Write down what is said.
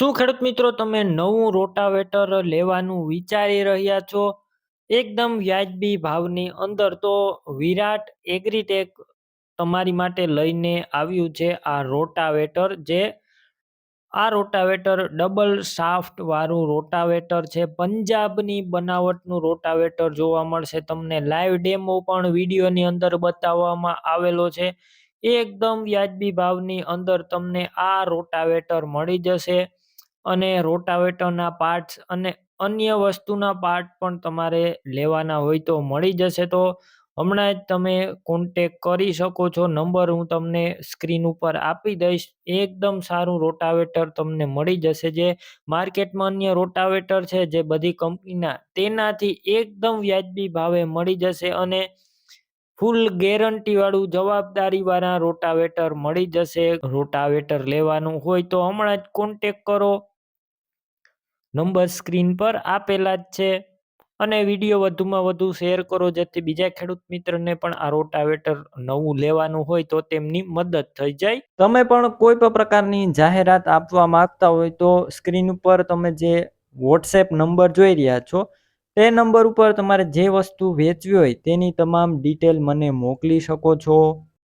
શું ખેડૂત મિત્રો તમે નવું રોટાવેટર લેવાનું વિચારી રહ્યા છો? એકદમ વ્યાજબી ભાવની અંદર તો વિરાટ એગ્રીટેક તમારી માટે લઈને આવ્યું છે આ રોટાવેટર જે આ રોટાવેટર ડબલ સાફ્ટ વાળું રોટાવેટર છે. પંજાબની બનાવટનું રોટાવેટર જોવા મળશે. તમને લાઈવ ડેમો પણ વિડીયોની અંદર બતાવવામાં આવેલો છે. એકદમ વ્યાજબી ભાવની અંદર તમને આ રોટાવેટર મળી જશે. અને રોટાવેટરના પાર્ટ્સ અને અન્ય વસ્તુના પાર્ટ પણ તમારે લેવાના હોય તો મળી જશે. તો હમણાં જ તમે કોન્ટેક કરી શકો છો. નંબર હું તમને સ્ક્રીન ઉપર આપી દઈશ. એકદમ સારું રોટાવેટર તમને મળી જશે. જે માર્કેટમાં અન્ય રોટાવેટર છે, જે બધી કંપનીના, તેનાથી એકદમ વ્યાજબી ભાવે મળી જશે અને ફૂલ ગેરંટીવાળું જવાબદારીવાળા રોટાવેટર મળી જશે. રોટાવેટર લેવાનું હોય તો હમણાં જ કોન્ટેક કરો. નંબર સ્ક્રીન પર આપેલા જ છે. અને વીડિયો વધુમાં વધુ શેર કરો, જેથી બીજા ખેડૂત મિત્રને પણ આ રોટાવેટર નવું લેવાનું હોય તો તેમની મદદ થઈ જાય. તમે પણ કોઈ પણ પ્રકારની જાહેરાત આપવા માંગતા હોય તો સ્ક્રીન ઉપર તમે જે વોટ્સએપ નંબર જોઈ રહ્યા છો, તે નંબર ઉપર તમારે જે વસ્તુ વેચવી હોય તેની તમામ ડિટેલ મને મોકલી શકો છો.